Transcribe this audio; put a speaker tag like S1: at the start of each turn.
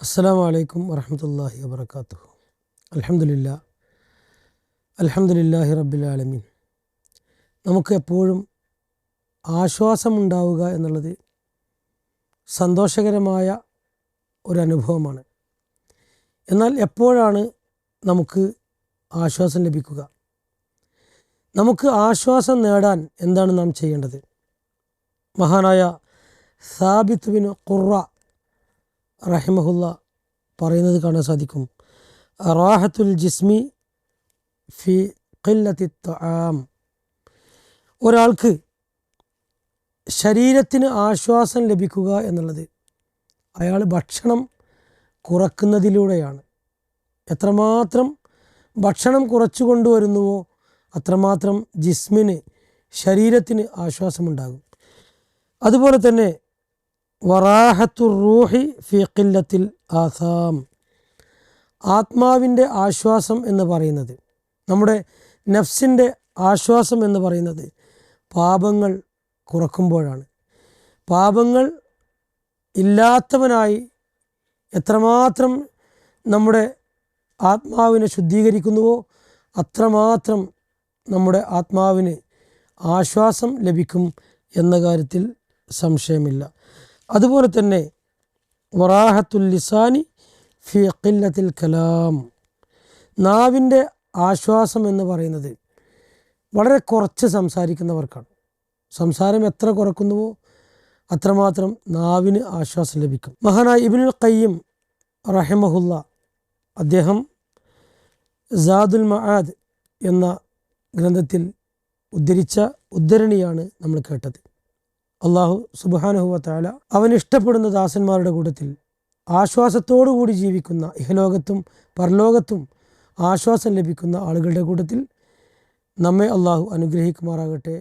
S1: അസ്സാം വലൈക്കും വറഹമത്തല്ലാഹി വാബർക്കാത്തു അലഹമില്ല അലഹമില്ലാഹി റബ്ബിലാലമീൻ നമുക്ക് എപ്പോഴും ആശ്വാസമുണ്ടാവുക എന്നുള്ളത് സന്തോഷകരമായ ഒരനുഭവമാണ്. എന്നാൽ എപ്പോഴാണ് നമുക്ക് ആശ്വാസം ലഭിക്കുക? നമുക്ക് ആശ്വാസം നേടാൻ എന്താണ് നാം ചെയ്യേണ്ടത്? മഹാനായ സാബിത്ത് ബിൻ ഖുറ റഹിമഹുല്ല പറയുന്നത് കാണാൻ സാധിക്കും. റാഹത്തുൽ ജിസ്മി ഫി ഖില്ലത്തി ആം ഒരാൾക്ക് ശരീരത്തിന് ആശ്വാസം ലഭിക്കുക എന്നുള്ളത് അയാൾ ഭക്ഷണം കുറക്കുന്നതിലൂടെയാണ്. എത്രമാത്രം ഭക്ഷണം കുറച്ചു കൊണ്ടുവരുന്നുവോ അത്രമാത്രം ജിസ്മിന് ശരീരത്തിന് ആശ്വാസമുണ്ടാകും. അതുപോലെ തന്നെ വറാഹത്തുർ റൂഹി ഫി ഖില്ലത്തിൽ ആസാം. ആത്മാവിന്റെ ആശ്വാസം എന്ന് പറയുന്നത് നമ്മുടെ നഫ്സിന്റെ ആശ്വാസം എന്ന് പറയുന്നത് പാപങ്ങൾ കുറക്കുമ്പോഴാണ്. പാപങ്ങൾ ഇല്ലാത്തവനായി എത്രമാത്രം നമ്മുടെ ആത്മാവിനെ ശുദ്ധീകരിക്കുന്നുവോ അത്രമാത്രം നമ്മുടെ ആത്മാവിന് ആശ്വാസം ലഭിക്കും എന്ന കാര്യത്തിൽ സംശയമില്ല. അതുപോലെ തന്നെ വറാഹത്തുൽ ലിസാനി ഫി ഖില്ലത്തിൽ കലാം. നാവിന്റെ ആശ്വാസം എന്ന് പറയുന്നത് വളരെ കുറച്ച് സംസാരിക്കുന്നവർക്കാണ്. സംസാരം എത്ര കുറക്കുന്നുവോ അത്രമാത്രം നാവിന് ആശ്വാസം ലഭിക്കും. മഹാനായ ഇബിനുൽ കയ്യം റഹിമഹുല്ല അദ്ദേഹം സാദുൽ മഹാദ് എന്ന ഗ്രന്ഥത്തിൽ ഉദ്ധരിച്ച ഉദ്ധരണിയാണ് നമ്മൾ കേട്ടത്. അള്ളാഹു സുബാനഹുവത്താല താല അവൻ ഇഷ്ടപ്പെടുന്ന ദാസന്മാരുടെ കൂട്ടത്തിൽ ആശ്വാസത്തോടുകൂടി ജീവിക്കുന്ന ഇഹലോകത്തും പരലോകത്തും ആശ്വാസം ലഭിക്കുന്ന ആളുകളുടെ കൂട്ടത്തിൽ നമ്മെ അള്ളാഹു അനുഗ്രഹിക്കുമാറാകട്ടെ.